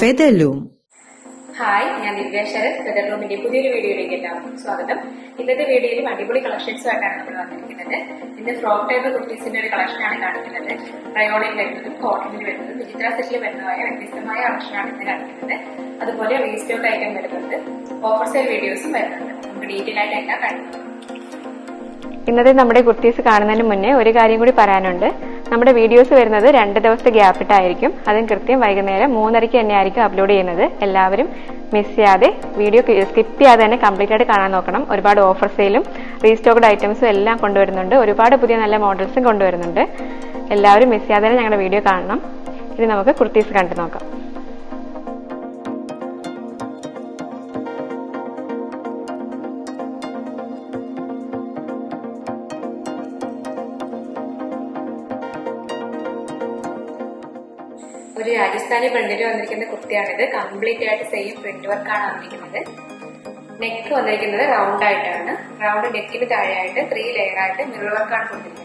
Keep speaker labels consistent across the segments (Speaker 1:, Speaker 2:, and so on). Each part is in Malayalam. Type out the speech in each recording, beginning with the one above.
Speaker 1: Featherloom.
Speaker 2: ഹായ് ഞാൻ ദിവ്യ ശരത്. റൂമിന്റെ പുതിയൊരു വീഡിയോയിലേക്ക് എല്ലാവർക്കും സ്വാഗതം. ഇന്നത്തെ വീഡിയോയിൽ അടിപൊളി കളക്ഷൻസ് കളക്ഷൻസുമായിട്ടാണ് നമ്മൾ വന്നിരിക്കുന്നത്. ഇന്ന് ഫ്രോക്ക് ടൈപ്പ് കുർത്തീസിന്റെ ഒരു കളക്ഷനാണ് കാണിക്കുന്നത്. റയോണിൽ വരുന്നതും കോട്ടണിൽ വരുന്നതും വിചിത്ര സെറ്റിൽ വരുന്നതായ വ്യത്യസ്തമായ കളക്ഷനാണ് ഇന്ന് കാണിക്കുന്നത്. അതുപോലെ റീസ്റ്റോക്ക് ഐറ്റം വരുന്നുണ്ട്. ഓഫർ സെയിൽ വീഡിയോസും വരുന്നുണ്ട്. നമുക്ക് ഡീറ്റെയിൽ ആയിട്ട് എല്ലാം കാണിക്കുന്നത്
Speaker 3: ഇന്നത്തെ നമ്മുടെ കുർത്തീസ് കാണുന്നതിന് മുന്നേ ഒരു കാര്യം കൂടി പറയാനുണ്ട്. നമ്മുടെ വീഡിയോസ് വരുന്നത് രണ്ട് ദിവസത്തെ ഗ്യാപ്പിട്ടായിരിക്കും അതും കൃത്യം വൈകുന്നേരം മൂന്നരയ്ക്ക് തന്നെ ആയിരിക്കും അപ്ലോഡ് ചെയ്യുന്നത്. എല്ലാവരും മിസ് ചെയ്യാതെ വീഡിയോ സ്കിപ്പ് ചെയ്യാതെ തന്നെ കംപ്ലീറ്റ് ആയിട്ട് കാണാൻ നോക്കണം. ഒരുപാട് ഓഫർ സെയിലും റീസ്റ്റോക്ഡ് ഐറ്റംസും എല്ലാം കൊണ്ടുവരുന്നുണ്ട്. ഒരുപാട് പുതിയ നല്ല മോഡൽസും കൊണ്ടുവരുന്നുണ്ട്. എല്ലാവരും മിസ് ചെയ്യാതെ തന്നെ ഞങ്ങളുടെ വീഡിയോ കാണണം. ഇനി നമുക്ക് കുർത്തീസ് കണ്ടു നോക്കാം.
Speaker 2: രാജസ്ഥാനി പ്രിന്റിൽ വന്നിരിക്കുന്ന കുർത്തിയാണിത് കംപ്ലീറ്റ് ആയിട്ട് സെയിം പ്രിന്റ് വർക്കാണ് വന്നിരിക്കുന്നത്. നെക്ക് വന്നിരിക്കുന്നത് റൗണ്ട് ആയിട്ടാണ്. റൗണ്ട് നെക്കിന് താഴെയായിട്ട് ത്രീ ലെയർ ആയിട്ട് മിറർ വർക്കാണ് കൊടുത്തിരിക്കുന്നത്.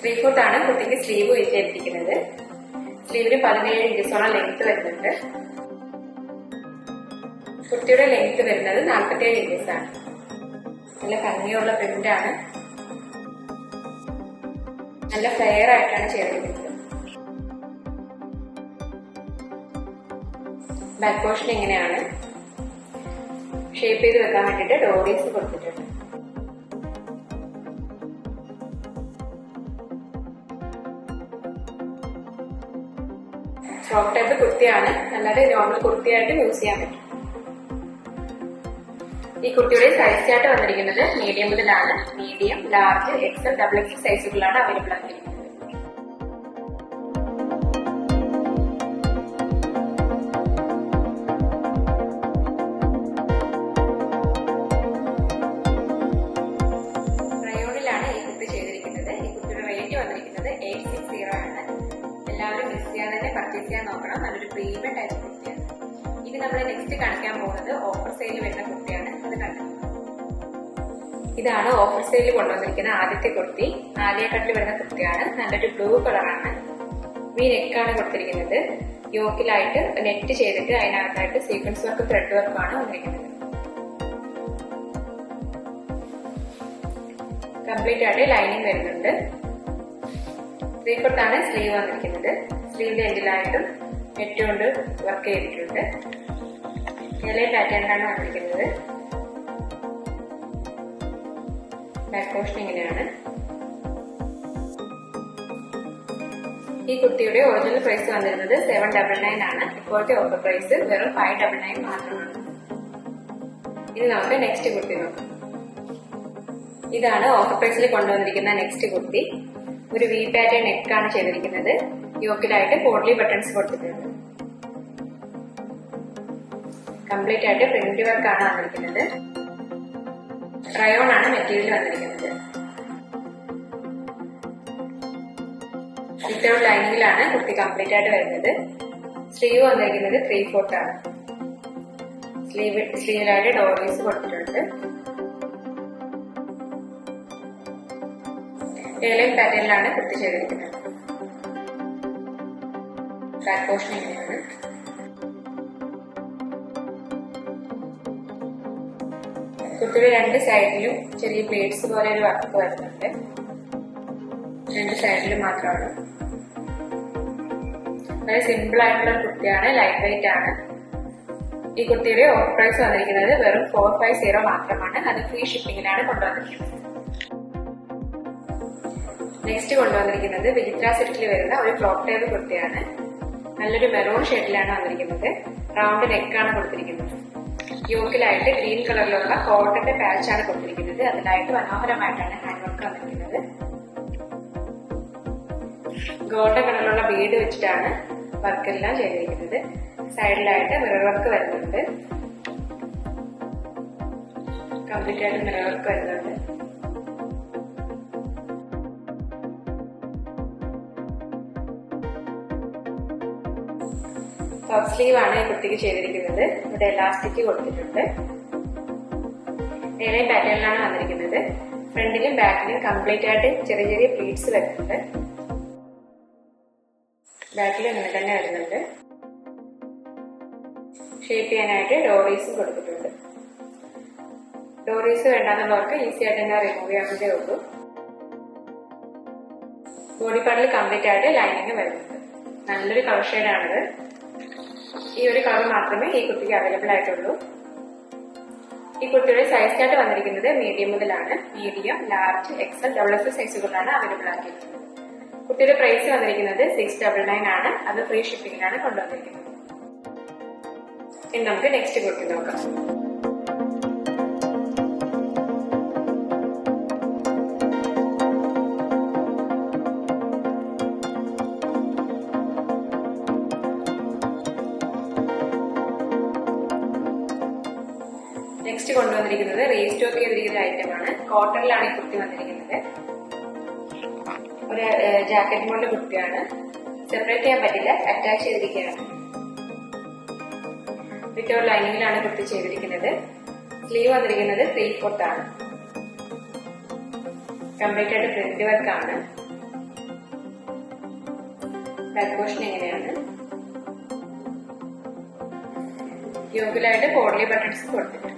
Speaker 2: ത്രീ ഫോർത്ത് ആണ് കുട്ടിക്ക് സ്ലീവ് വെച്ചിരിക്കുന്നത് സ്ലീവിന് പതിനേഴ് ഇഞ്ചസോളം ലെങ്ത് വരുന്നുണ്ട്. കുട്ടിയുടെ ലെങ്ത് വരുന്നത് നാൽപ്പത്തേഴ് ഇഞ്ചസ് ആണ്. നല്ല ഭംഗിയുള്ള പ്രിന്റ് ആണ് നല്ല ഫെയർ ആയിട്ടാണ് ചെയ്തിരിക്കുന്നത്. ബാക്ക് പോർഷൻ ഇങ്ങനെയാണ്. ഷേപ്പ് ചെയ്ത് വെക്കാൻ വേണ്ടിയിട്ട് ഡോറീസ് കൊടുത്തിട്ടുണ്ട്. ഫ്രോക്ക് ടൈപ്പ് കുർത്തിയാണ്. അല്ലാതെ നോർമൽ കുർത്തിയായിട്ട് യൂസ് ചെയ്യാൻ പറ്റും. ഈ കുട്ടിയുടെ സൈസ് ചാർട്ട് വന്നിരിക്കുന്നത് മീഡിയം മുതലാണ്. Medium large XL double XL സൈസുകളാണ് available ചെയ്യാൻ നോക്കണം. നല്ലൊരു പ്രീമിയം ടൈപ്പ് കുട്ടിയാണ്. ഇനി നമ്മൾ നെക്സ്റ്റ് കാണിക്കാൻ പോകുന്നത് ഓഫർ സെയിൽ വരുന്ന കുട്ടിയാണ്. ഇതാണ് ഓഫർ സെയിൽ കൊണ്ടുവന്നിരിക്കുന്ന ആദ്യത്തെ കുർത്തി. ആലിയ കട്ടിൽ വരുന്ന കുർത്തിയാണ്. നല്ലൊരു ബ്ലൂ കളറാണ് വി നെക്കാണ് കൊടുത്തിരിക്കുന്നത്. യോക്കിലായിട്ട് നെറ്റ് ചെയ്തിട്ട് അതിനകത്തായിട്ട് സീക്വൻസ് വർക്ക് ത്രെഡ് വർക്കാണ് വന്നിരിക്കുന്നത്. കംപ്ലീറ്റ് ആയിട്ട് ലൈനിങ് വരുന്നുണ്ട്. ത്രീ ഫോർത്താണ് സ്ലീവ് വന്നിരിക്കുന്നത്. സ്ലീവിന്റെ എൻഡിലായിട്ടും നെറ്റ് കൊണ്ട് വർക്ക് ചെയ്തിട്ടുണ്ട്. ഇലേ പാറ്റേണിലാണ് വന്നിരിക്കുന്നത്. ബാക്ക് പോർഷൻ ഇങ്ങനെയാണ്. ഈ കുട്ടിയുടെ ഒറിജിനൽ പ്രൈസ് വന്നിരുന്നത് സെവൻ ഡബിൾ നയൻ ആണ്. ഇപ്പോഴത്തെ ഓഫർ പ്രൈസ് വെറും ഫൈവ് ഡബിൾ നയൻ മാത്രമാണ്. ഇനി നമുക്ക് നെക്സ്റ്റ് കുട്ടി നോക്കാം. ഇതാണ് ഓഫർ പ്രൈസിൽ കൊണ്ടുവന്നിരിക്കുന്ന നെക്സ്റ്റ് കുട്ടി. ഒരു വി പാറ്റേൺ നെക്ക് ആണ് ചെയ്തിരിക്കുന്നത്. യോക്കിലായിട്ട് പോർട്ട്ലി ബട്ടൺസ് കൊടുത്തിട്ടുണ്ട്. കംപ്ലീറ്റ് ആയിട്ട് പ്രിന്റ് വർക്കാണ് വന്നിരിക്കുന്നത്. റയോൺ ആണ് മെറ്റീരിയൽ വന്നിരിക്കുന്നത്. വിത്തൗട്ട് ലൈനിങ്ങിലാണ് കുർത്തി കംപ്ലീറ്റ് ആയിട്ട് വരുന്നത്. സ്ലീവ് വന്നിരിക്കുന്നത് ത്രീ ഫോർത്ത് ആണ്. സ്ലീവ് സ്ലീവിലായിട്ട് ഡോറീസ് കൊടുത്തിട്ടുണ്ട്. ഏലം പാറ്റേണിലാണ് കുർത്തി ചെയ്തിരിക്കുന്നത്. ബാക്ക് പോർഷൻ ഇങ്ങനെയാണ്. കുട്ടിയുടെ രണ്ട് സൈഡിലും ചെറിയ പ്ലേറ്റ്സ് പോലെ ഒരു വർക്ക് വരുന്നുണ്ട്. രണ്ട് സൈഡിലും മാത്രമാണ് വളരെ സിമ്പിൾ ആയിട്ടുള്ള കുർത്തിയാണ് ലൈറ്റ് വെയിറ്റ് ആണ്. ഈ കുട്ടിയുടെ ഓഫ് പ്രൈസ് വന്നിരിക്കുന്നത് വെറും ഫോർ ഫൈവ് സീറോ മാത്രമാണ്. അത് ഫ്രീ ഷിപ്പിങ്ങിനാണ് കൊണ്ടുവന്നിരിക്കുന്നത്. നെക്സ്റ്റ് കൊണ്ടുവന്നിരിക്കുന്നത് വിചിത്ര സെറ്റിൽ വരുന്ന ഒരു ക്ലോക്ക് ടൈപ്പ് കുർത്തിയാണ് നല്ലൊരു മെറൂൺ ഷെയ്ഡിലാണ് വന്നിരിക്കുന്നത്. റൗണ്ട് നെക്കാണ് കൊടുത്തിരിക്കുന്നത്. യോക്കിലായിട്ട് ഗ്രീൻ കളറിലുള്ള കോട്ടന്റെ പാച്ചാണ് കൊടുത്തിരിക്കുന്നത്. അതിലായിട്ട് മനോഹരമായിട്ടാണ് ഹാൻഡ് വർക്ക് വന്നിരിക്കുന്നത്. ഗോൾഡൻ കളറിലുള്ള ബീഡ് വെച്ചിട്ടാണ് വർക്കെല്ലാം ചെയ്തിരിക്കുന്നത്. സൈഡിലായിട്ട് മിറർ വർക്ക് വരുന്നുണ്ട്. കംപ്ലീറ്റ് ആയിട്ട് മിറർ വർക്ക് വരുന്നുണ്ട്. പഫ് സ്ലീവ് ആണ് കുട്ടിക്ക് ചെയ്തിരിക്കുന്നത്. ഇവിടെ എലാസ്റ്റിക് കൊടുത്തിട്ടുണ്ട്. ഏഴ് പാറ്റേണിലാണ് വന്നിരിക്കുന്നത്. ഫ്രണ്ടിലും ബാക്കിലും കംപ്ലീറ്റ് ആയിട്ട് ചെറിയ ചെറിയ പ്ലീറ്റ്സ് വരുന്നുണ്ട്. ബാക്കിലും ഇങ്ങനെ തന്നെ വരുന്നുണ്ട്. ഷേപ്പ് ചെയ്യാനായിട്ട് ഡോറീസും കൊടുത്തിട്ടുണ്ട്. ഡോറീസ് വേണ്ടാന്നുള്ളവർക്ക് ഈസി ആയിട്ട് തന്നെ റിമൂവ് ചെയ്യാവുന്നതേ ഉള്ളൂ. ബോഡി പാർട്ടിൽ കംപ്ലീറ്റ് ആയിട്ട് ലൈനിങ് വരുന്നുണ്ട്. നല്ലൊരു കളർ ഷെയ്ഡാണിത് ഈ ഒരു കളർ മാത്രമേ ഈ കുട്ടിക്ക് അവൈലബിൾ ആയിട്ടുള്ളൂ. ഈ കുട്ടിയുടെ സൈസ് ചാർട്ട് വന്നിരിക്കുന്നത് മീഡിയം മുതലാണ്. Medium large XL double XL സൈസുകളാണ് available ആക്കിയിരിക്കുന്നത്. കുട്ടിയുടെ പ്രൈസ് വന്നിരിക്കുന്നത് സിക്സ് ഡബിൾ നയൻ ആണ്. അത് ഫ്രീ ഷിപ്പിംഗിലാണ് കൊണ്ടുവന്നിരിക്കുന്നത്. ഇനി നമുക്ക് നെക്സ്റ്റ് കുട്ടി നോക്കാം. നെക്സ്റ്റ് കൊണ്ടുവന്നിരിക്കുന്നത് റീസ്റ്റോക്ക് ചെയ്തിരിക്കുന്ന ഐറ്റം ആണ്. കോട്ടണിലാണ് ഈ കുർത്തി വന്നിരിക്കുന്നത്. ഒരു ജാക്കറ്റ് മോഡൽ കുർത്തിയാണ് സെപ്പറേറ്റ് ചെയ്യാൻ പറ്റില്ല അറ്റാച്ച് ചെയ്തിരിക്കുകയാണ്. വിത്തൗട്ട് ലൈനിങ്ങിലാണ് കുർത്തി ചെയ്തിരിക്കുന്നത്. സ്ലീവ് വന്നിരിക്കുന്നത് ത്രീ ഫോർത്ത് ആണ്. കംപ്ലീറ്റ് ആയിട്ട് പ്രിന്റ് വർക്ക് ആണ്. ബാക്ക് പോർഷൻ എങ്ങനെയാണ്? യോഗിലായിട്ട് കോഡലി ബട്ടൺസ് കൊടുത്തിട്ടുണ്ട്.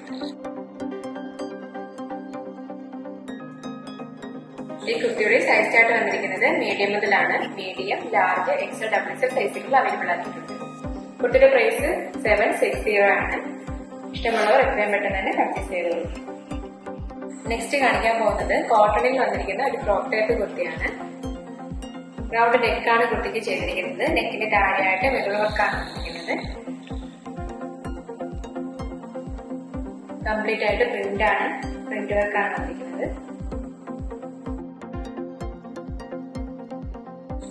Speaker 2: ഈ കുർത്തിയുടെ സൈസ് ചാർട്ട് വന്നിരിക്കുന്നത് മീഡിയം മുതലാണ്. Medium large XL double X സൈസുകൾ available ആക്കിയിട്ടുണ്ട്. കുട്ടിയുടെ പ്രൈസ് സെവൻ സിക്സ് സീറോ ആണ്. ഇഷ്ടമുള്ളവർ എത്രയും പെട്ടെന്ന് തന്നെ പർച്ചേസ് ചെയ്തോളൂ നെക്സ്റ്റ് കാണിക്കാൻ പോകുന്നത് കോട്ടണിൽ വന്നിരിക്കുന്ന ഒരു ഫ്രോക്ക് ടൈപ്പ് കുർത്തിയാണ് റൗണ്ട് നെക്കാണ് കുട്ടിക്ക് ചെയ്തിരിക്കുന്നത്. നെക്കിന്റെ താഴെയായിട്ട് വെള്ളവർക്കാണ് വർക്കാണ് വന്നിരിക്കുന്നത്. കംപ്ലീറ്റ് ആയിട്ട് പ്രിന്റ് ആണ്. പ്രിന്റ് വർക്കാണ് വന്നിരിക്കുന്നത്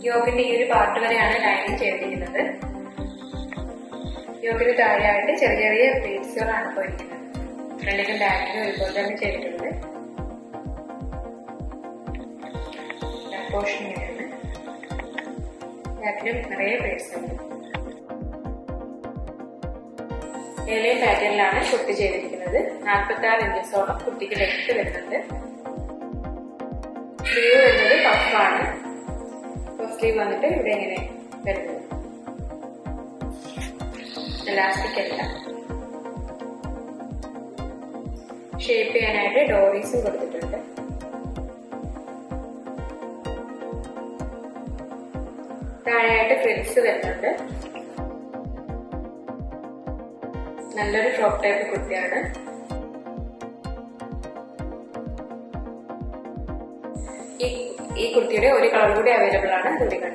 Speaker 2: യോഗിന്റെ ഈ ഒരു പാർട്ട് വരെയാണ് ലൈനിങ് ചെയ്തിരിക്കുന്നത് യോഗിന് താഴെയായിട്ട് ചെറിയ ചെറിയ പ്ലേറ്റ്സുകളാണ് പോയിരിക്കുന്നത് ഫ്രണ്ടിലും ബാക്കിലും ഒരുപോലെ തന്നെ ചെയ്തിട്ടുണ്ട്. ബാക്കിലും നിറയെ പ്ലേറ്റ്സ് ഉണ്ട് ഏലയും പാറ്റേണിലാണ് കുട്ടി ചെയ്തിരിക്കുന്നത്. നാൽപ്പത്തി ആറ് ഇഞ്ചസോളം കുട്ടിക്ക് ലെങ്ത് വരുന്നുണ്ട്. സ്ലീവ് വരുന്നത് പഫാണ് പഫ് സ്ലീവ് വന്നിട്ട് ഇവിടെ ഇങ്ങനെ വരുന്നത് എലാസ്റ്റിക് അല്ല. ഷേപ്പ് ചെയ്യാനായിട്ട് ഡോറീസും കൊടുത്തിട്ടുണ്ട്. താഴെയായിട്ട് ഫ്രിൽസ് വരുന്നുണ്ട്. നല്ലൊരു ഫ്രോക്ക് ടൈപ്പ് കുട്ടിയാണ്. ഈ കുട്ടിയുടെ ഒരു കളർ കൂടി അവൈലബിൾ ആണ് തുണികൾ.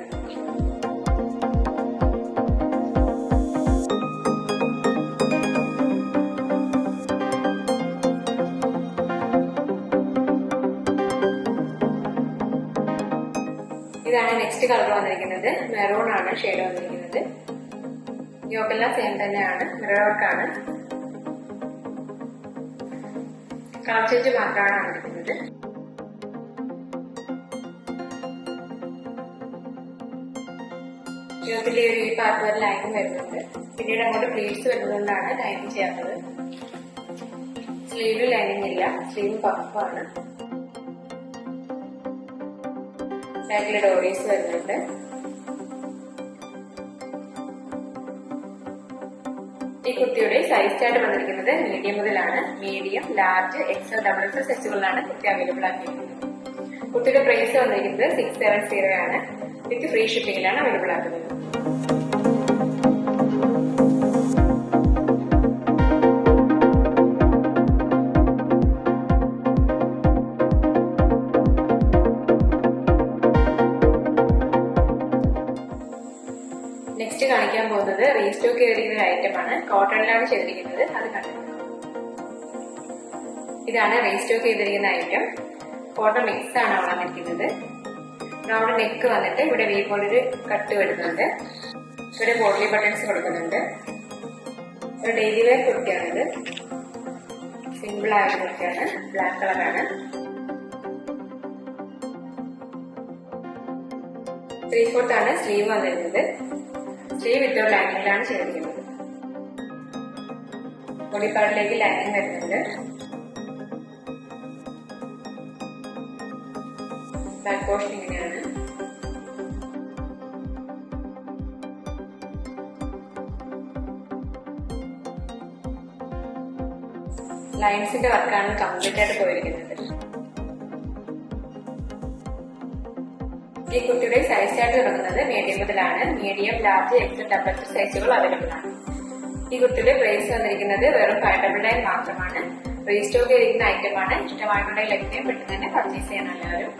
Speaker 2: ഇതാണ് നെക്സ്റ്റ് കളർ വന്നിരിക്കുന്നത്. മെറൂൺ ആണ് ഷെയ്ഡ് വന്നിരിക്കുന്നത്. യോഗെല്ലാം സെയിം തന്നെയാണ്. മിറർ വർക്കാണ് കളർ ചേഞ്ച് മാത്രമാണ് വന്നിരിക്കുന്നത്. യോഗത്തിലെ ഒരു ഈ പാർട്ട് വരെ ലൈൻ വരുന്നുണ്ട്. പിന്നീട് അങ്ങോട്ട് പ്ലീറ്റ്സ് വരുന്നതുകൊണ്ടാണ് ലൈനിങ് ചെയ്യാത്തത്. സ്ലീവ് ലൈനിങ് ഇല്ല. സ്ലീവ് പഫാണ് ബാക്കിൽ ഡോറീസ് വരുന്നുണ്ട്. കുട്ടിയുടെ സൈസ് ചാർട്ട് വന്നിരിക്കുന്നത് മീഡിയം മുതലാണ്. Medium large X double XL സൈസുകളിലാണ് കുട്ടി അവൈലബിൾ ആക്കിയിരിക്കുന്നത്. കുട്ടിയുടെ പ്രൈസ് വന്നിരിക്കുന്നത് സിക്സ് സെവൻ സീറോ ആണ്. വിത്ത് ഫ്രീ ഷിപ്പിംഗിലാണ് അവൈലബിൾ ആക്കുന്നത്. നെക്സ്റ്റ് കാണിക്കാൻ പോകുന്നത് റീസ്റ്റോക്ക് ചെയ്തിരിക്കുന്ന ഒരു ഐറ്റം ആണ്. കോട്ടണിലാണ് ചെയ്തിരിക്കുന്നത്. അത് കണ്ടു? ഇതാണ് റീസ്റ്റോക്ക് ചെയ്തിരിക്കുന്ന ഐറ്റം കോട്ടൺ മിക്സ് ആണ് വന്നിരിക്കുന്നത്. നമ്മുടെ നെക്ക് വന്നിട്ട് ഇവിടെ വി പോലൊരു കട്ട് വരുന്നുണ്ട് ഇവിടെ ബോട്ടിൽ ബട്ടൺസ് കൊടുക്കുന്നുണ്ട്. ഒരു ഡെയിലി വെയർ കുർത്തിയാണിത്. സിമ്പിൾ ആയ കുർത്തിയാണ്. ബ്ലാക്ക് കളറാണ് ത്രീ ഫോർത്ത് ആണ് സ്ലീവ് വന്നിരുന്നത് സ്ലീവ് വിത്തോ ലൈനിങ്ങിലാണ് ചെയ്തിരിക്കുന്നത്. പൊടിപ്പാടിലേക്ക് ലൈനിങ് വരുന്നുണ്ട്. ബാക്ക് പോർഷൻ ഇങ്ങനെയാണ് ലൈൻസിന്റെ വർക്കാണ് കംപ്ലീറ്റ് ആയിട്ട് പോയിരിക്കുന്നത്. ഈ കുട്ടിയുടെ സൈസ് ആയിട്ട് തുടങ്ങുന്നത് മീഡിയം മുതലാണ്. മീഡിയം ലാർജ് എക്സ് ഡബിൾ സൈസുകൾ അവൈലബിൾ ആണ്. ഈ കുട്ടിയുടെ പ്രൈസ് വന്നിരിക്കുന്നത് വെറും ഫൈവ് ഡബിൾ നയൻ മാത്രമാണ്. റീസ്റ്റോക്ക് ചെയ്തിരിക്കുന്ന ഐറ്റമാണ് ഇഷ്ടമായിട്ടുണ്ടെങ്കിൽ എത്രയും പെട്ടെന്ന് തന്നെ പർച്ചേസ് ചെയ്യാൻ എല്ലാവരും.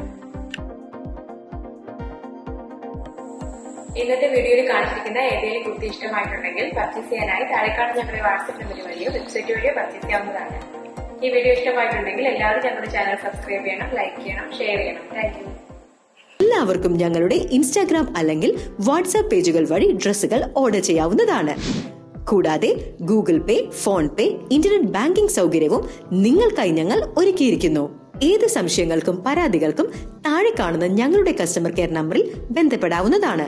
Speaker 2: ഇന്നത്തെ വീഡിയോയിൽ കാണിച്ചിരിക്കുന്ന ഏതെങ്കിലും കുർത്തി ഇഷ്ടമായിട്ടുണ്ടെങ്കിൽ പർച്ചേസ് ചെയ്യാനായി താഴെക്കാട് ഞങ്ങളുടെ വാട്സപ്പ് നമ്പർ വഴിയോ വെബ്സൈറ്റ് വഴിയോ പർച്ചേസ് ചെയ്യാവുന്നതാണ്. ഈ വീഡിയോ ഇഷ്ടമായിട്ടുണ്ടെങ്കിൽ എല്ലാവരും ഞങ്ങളുടെ ചാനൽ സബ്സ്ക്രൈബ് ചെയ്യണം ലൈക്ക് ചെയ്യണം ഷെയർ ചെയ്യണം. താങ്ക്
Speaker 1: എല്ലാവർക്കും ഞങ്ങളുടെ ഇൻസ്റ്റാഗ്രാം അല്ലെങ്കിൽ വാട്സാപ്പ് പേജുകൾ വഴി ഡ്രസ്സുകൾ ഓർഡർ ചെയ്യാവുന്നതാണ്. കൂടാതെ Google pay PhonePe internet banking സൗകര്യവും നിങ്ങൾക്കായി ഞങ്ങൾ ഒരുക്കിയിരിക്കുന്നു. ഏത് സംശയങ്ങൾക്കും പരാതികൾക്കും താഴെ കാണുന്ന ഞങ്ങളുടെ കസ്റ്റമർ കെയർ നമ്പറിൽ ബന്ധപ്പെടാവുന്നതാണ്.